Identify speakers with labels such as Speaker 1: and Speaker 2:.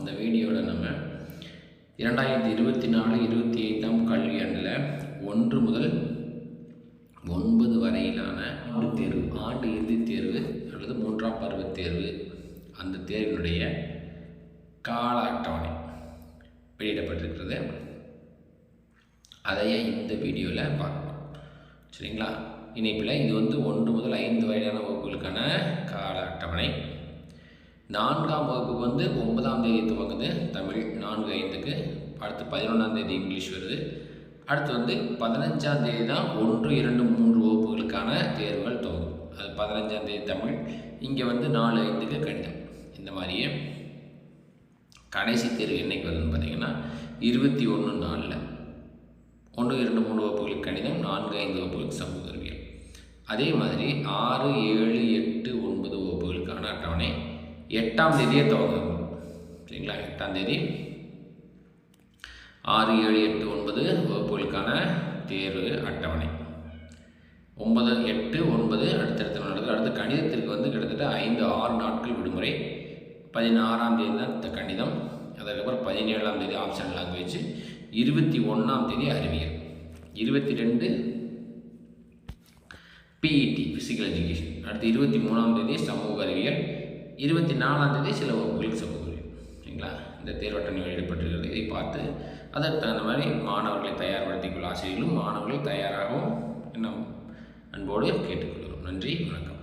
Speaker 1: இந்த வீடியோவில் நம்ம இரண்டாயிரத்தி இருபத்தி நாலு இருபத்தி ஐந்தாம் கல்வியாண்டில் ஒன்று முதல் ஒன்பது வரையிலான ஆண்டு. தேர்வு ஆண்டு இறுதித் தேர்வு அல்லது மூன்றாம் பருவத் தேர்வு. அந்த தேர்வினுடைய கால அட்டவணை வெளியிடப்பட்டிருக்கிறது. அதையே இந்த வீடியோவில் பார்க்கலாம் சரிங்களா? இணைப்பில் இது வந்து ஒன்று முதல் ஐந்து வயதான வகுப்புகளுக்கான கால அட்டவணை நான்காம் வகுப்பு வந்து ஒன்பதாம் தேதி துவங்குது தமிழ் நான்கு ஐந்துக்கு. அடுத்து பதினொன்றாம் தேதி இங்கிலீஷ் வருது. அடுத்து வந்து பதினஞ்சாம் தேதி தான் ஒன்று இரண்டு மூன்று வகுப்புகளுக்கான தேர்வுகள் துவங்கும். அது பதினஞ்சாம் தேதி தமிழ் இங்கே வந்து நாலு ஐந்துக்கு கணிதம். இந்த மாதிரியே கடைசி தேர்வு என்னைக்கு வருதுன்னு பார்த்தீங்கன்னா இருபத்தி ஒன்று நாலில் ஒன்று இரண்டு மூணு வகுப்புகளுக்கு கணிதம் நான்கு ஐந்து வகுப்புகளுக்கு சமூக அறிவியல் அதே மாதிரி ஆறு ஏழு எட்டு ஒன்பது வகுப்புகளுக்கான அட்டவணை எட்டாம் தேதியே துவங்கும் சரிங்களா? எட்டாம் தேதி. ஆறு ஏழு எட்டு ஒன்பது வகுப்புகளுக்கான தேர்வு அட்டவணை. ஒன்பது எட்டு ஒன்பது அடுத்தடுத்த நடக்குது அடுத்து கணிதத்திற்கு வந்து கிட்டத்தட்ட ஐந்து ஆறு நாட்கள் விடுமுறை. பதினாறாம் தேதி தான் இந்த கணிதம். அதுக்கப்புறம் பதினேழாம் தேதி ஆப்ஷன் லாங்குவேஜ் இருபத்தி ஒன்றாம் தேதி அறிவியல். இருபத்தி ரெண்டு பிஇடி ஃபிசிக்கல் எஜுகேஷன் அடுத்து இருபத்தி மூணாம் தேதி சமூக அறிவியல். இருபத்தி நாலாம் தேதி சில வகுப்புகளுக்கு சமூக முடியும். சரிங்களா? இந்த தேர்வட்டணி வெளியிடப்பட்டிருக்கிறது இதை பார்த்து அதற்கு தகுந்த மாதிரி மாணவர்களை தயார்படுத்திக் கொள்ள ஆசிரியர்களும் மாணவர்கள் தயாராகவும் என்ன அன்போடு கேட்டுக்கொள்கிறோம் நன்றி. வணக்கம்.